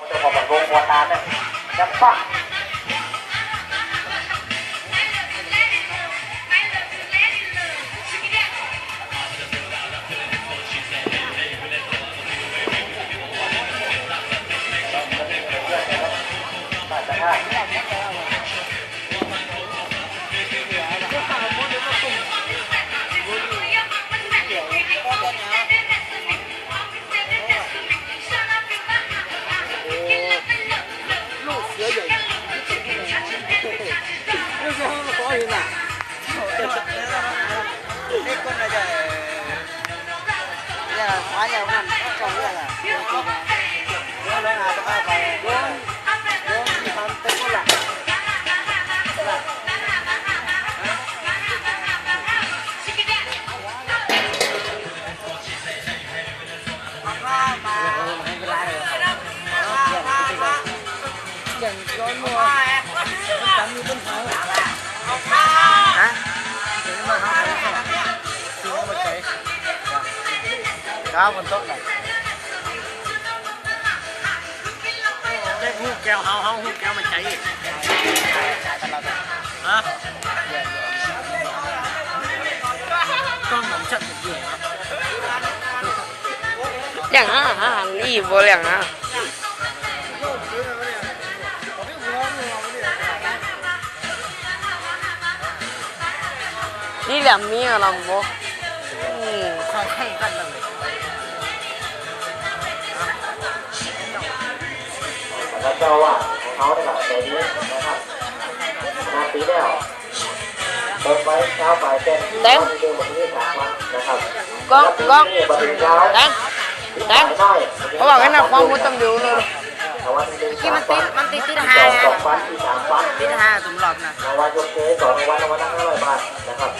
Tôi có một vùng quan đàn đấy. Chắc Hả? Chị mà không Đó, mình tốt này. Đây hút keo, không, không hút keo mà chạy. Hả? Con nóng chậm một đường hả? Lẻng à, à, đi vô lẻng à. đi làm mía làm vô. Ừ, không không cần đâu. เขาเนี่ยแบบตัวนี้นะครับมาปีแล้วเปิดไว้เช้าบ่ายเต็มีเดิมวันนี้สามวันนะครับก็ก็บันทึกเช้าแดงแดงเขาบอกกันนะความมุต้องอยู่เลยที่มันติดมันติดที่สหาสองฟันที่สามฟันที่ห้าตุ่มหลอดนะรางวัลยกเค้สองรางวัลรางวัลละห้าร้อยบาทนะครับ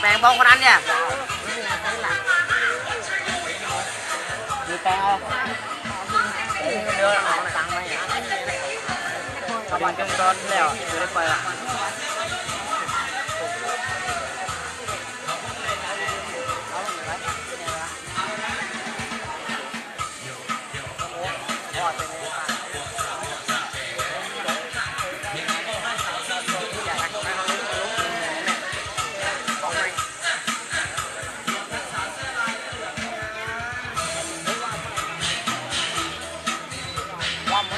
แปลงบองคนนั้นเนี่ย มีแป้งเอาเดือดหนังตังไหมอะกระบะจงตอนแล้วอยู่ได้ไปอะ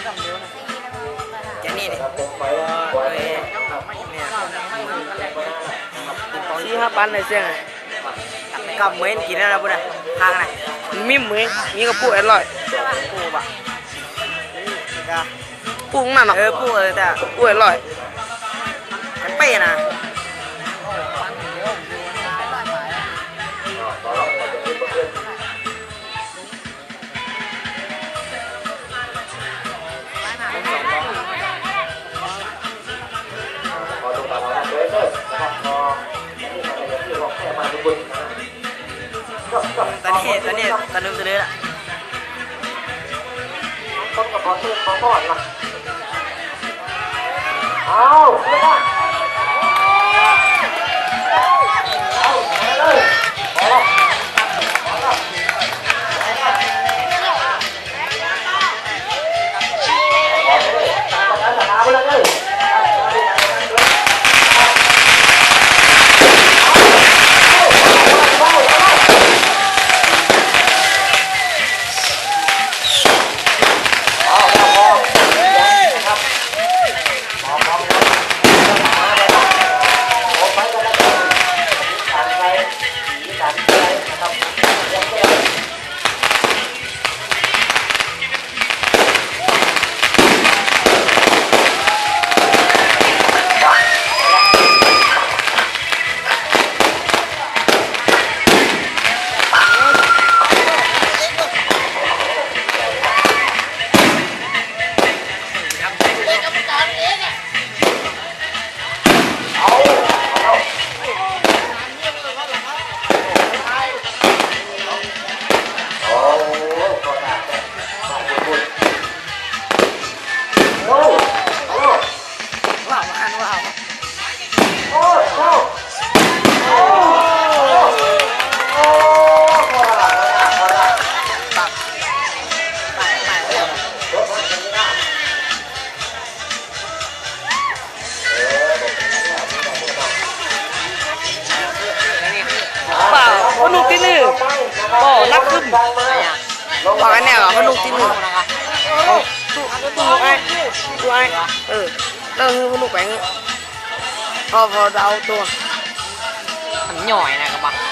แค่นี้นี่ครับผมไปไว้นะครับสี่ห้าปันเลยเสียงกับเหมือนกินแล้วนะพุ่นอะทางไหนมีเหมือนมีกระปุกอร่อยปูบะปูนั่นเหรอเออปูเออแต่ปูอร่อย ก็ตอนนี้วเนนี้ตอนนึงตะลึงละต้นกับบอเทศพอก่อนล่ะเอาไม่ได้เอา กนักขึ้นบอกกันเนี่ยเหรอพนุกที่หนึ่งเอาตู้ตู้ไอ้ตู้ไอ้เออแล้วคือพนุกแบงค์พอพอเราตัวมันหน่อยนะกับบักนักแล้วเ